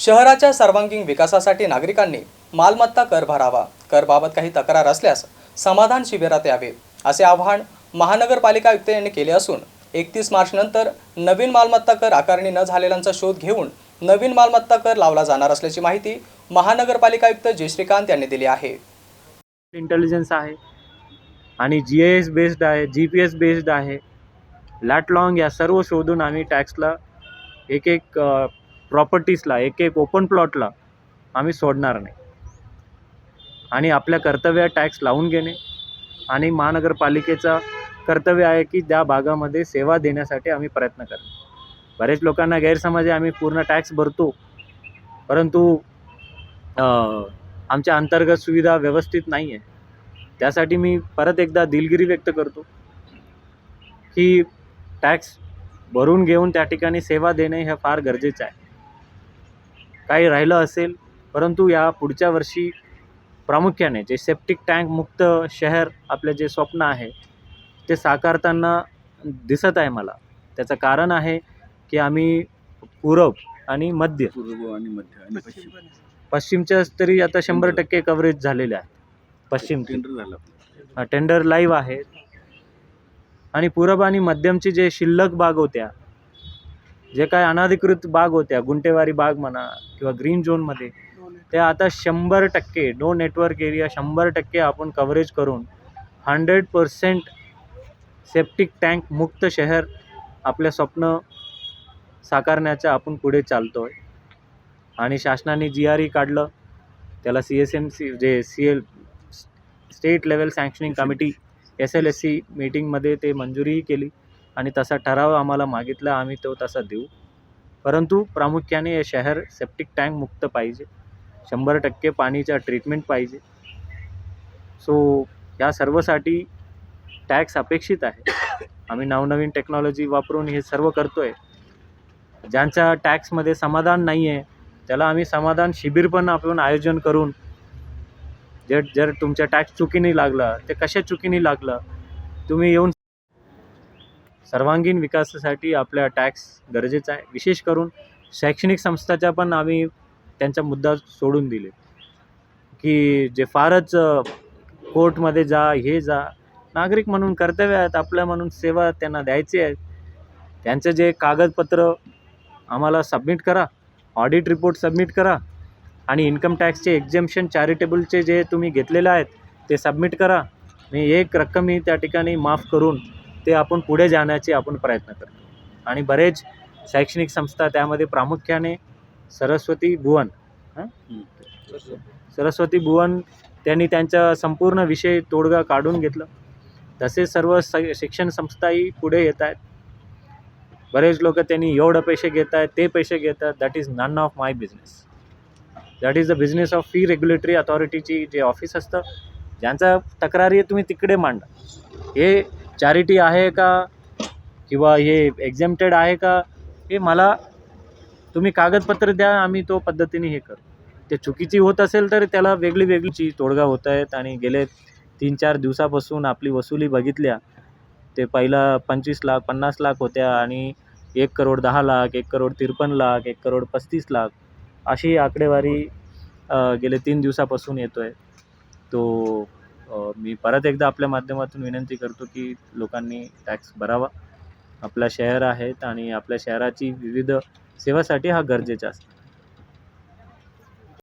शहराच्या सर्वांगीण विकासासाठी नागरिकांनी मालमत्ता कर भरावा. करबाबत काही तक्रार असल्यास समाधान शिबिरात यावे असे आवाहन महानगरपालिका आयुक्त यांनी केले असून एकतीस मार्च नंतर नवीन मालमत्ता कर आकारणी न झालेल्यांचा शोध घेऊन नवीन मालमत्ता कर लावला जाणार असल्याची माहिती महानगरपालिका आयुक्त जय श्रीकांत यांनी दिली आहे. इंटेलिजन्स आहे आणि जी ए एस बेस्ड आहे जी पी एस बेस्ड आहे. लॅटलॉंग या सर्व शोधून आम्ही टॅक्सला एक एक प्रॉपर्टीजला एक एक ओपन प्लॉटला आम्ही सोडणार नाही. आणि आपल्या कर्तव्य टॅक्स लावून घेणे आणि महानगरपालिकेचा कर्तव्य आहे की त्या भागामध्ये सेवा देण्यासाठी आम्ही प्रयत्न करणे. बरेच लोकांना गैरसमज आहे आम्ही पूर्ण टॅक्स भरतो परंतु आमच्या अंतर्गत सुविधा व्यवस्थित नाही आहे त्यासाठी मी परत एकदा दिलगिरी व्यक्त करतो की टॅक्स भरून घेऊन त्या ठिकाणी सेवा देणे हे फार गरजेचं आहे. काही राहिलं असेल परंतु या पुढच्या वर्षी प्रामुख्याने जे सेप्टिक टँक मुक्त शहर आपलं जे स्वप्न आहे ते साकारताना दिसत आहे मला. त्याचं कारण आहे की आम्ही पूरब आणि मध्य. पूर्व आणि मध्य आणि पश्चिम. पश्चिमच्या तरी आता शंभर टक्के कव्हरेज झालेले आहे पश्चिम टेंडर झालं आपलं. हा, टेंडर लाईव्ह आहेत आणि पूरब आणि मध्यमचे जे शिल्लक बाग होत्या जे काय अनाधिकृत बाग होत्या गुंटेवारी बाग म्हणा किंवा ग्रीन झोनमध्ये ते आता शंभर टक्के नो नेटवर्क एरिया शंभर टक्के आपण कव्हरेज करून हंड्रेड पर्सेंट सेप्टिक टँक मुक्त शहर आपलं स्वप्न साकारण्याचं आपण पुढे चालतो आहे आणि शासनाने जी आर ई काढलं. त्याला C S M C J C L state level sanctioning committee S L S C मीटिंगमध्ये ते मंजुरीही केली. आणि तसा ठराव आम्हाला मागितला आम्ही तो तसा देऊ. परंतु प्रामुख्याने हे शहर सेप्टिक टँक मुक्त पाहिजे. शंभर टक्के पाणीचा ट्रीटमेंट पाहिजे. सो या सर्वसाठी टॅक्स अपेक्षित आहे. आम्ही नवनवीन टेक्नॉलॉजी वापरून हे सर्व करतो आहे ज्यांच्या टॅक्समध्ये समाधान नाही आहे त्याला आम्ही समाधान शिबिर पण आपण आयोजन करून जर जर तुमच्या टॅक्स चुकीने लागला ते कशा चुकीने लागलं तुम्ही येऊन सर्वांगीण विकासासाठी आपल्या टॅक्स गरजेचा आहे. विशेष करून शैक्षणिक संस्थाच्या पण आम्ही त्यांचा मुद्दा सोडून दिले. की जे फारच कोर्टमध्ये जा हे जा नागरिक म्हणून कर्तव्य आहेत आपल्या म्हणून सेवा त्यांना द्यायची आहे. त्यांचं जे कागदपत्र आम्हाला सबमिट करा ऑडिट रिपोर्ट सबमिट करा आणि इन्कम टॅक्सचे एक्झेम्शन चॅरिटेबलचे जे तुम्ही घेतलेले आहेत ते सबमिट करा. मी एक रक्कमही त्या ठिकाणी माफ करून ते आपण पुढे जाण्याचे आपण प्रयत्न करतो. आणि बरेच शैक्षणिक संस्था त्यामध्ये प्रामुख्याने सरस्वती भुवन सरस्वती भुवन त्यांनी त्यांचा संपूर्ण विषय तोडगा काढून घेतलं. तसेच सर्व स शिक्षण संस्थाही पुढे येत आहेत. बरेच लोक त्यांनी एवढं पैसे घेत आहेत ते पैसे घेतात that is none of my business that is the business of fee regulatory अथॉरिटीची जे ऑफिस असतं ज्यांचा तक्रारी तुम्ही तिकडे मांडा. हे चॅरिटी आहे का? किंवा हे एक्झेम्प्टेड आहे का? हे मला तुम्ही कागदपत्र द्या आम्ही तो पद्धतीने हे करू. ते चुकीची होत असेल तर त्याला वेगळी वेगळीची तोडगा होत आहेत आणि गेले तीन चार दिवसापासून आपली वसुली बघितल्या. ते पहिला पंचवीस लाख पन्नास लाख होत्या आणि एक करोड दहा लाख एक करोड तिरपन्न लाख एक करोड पस्तीस लाख अशी आकडेवारी गेले तीन दिवसापासून येतो आहे तो मी परत एकदा आपल्या माध्यमातून विनंती करतो की लोकांनी टॅक्स भरावा. आपला शहर आहेत आणि आपल्या शहराची विविध सेवासाठी हा गरजेचा असतो.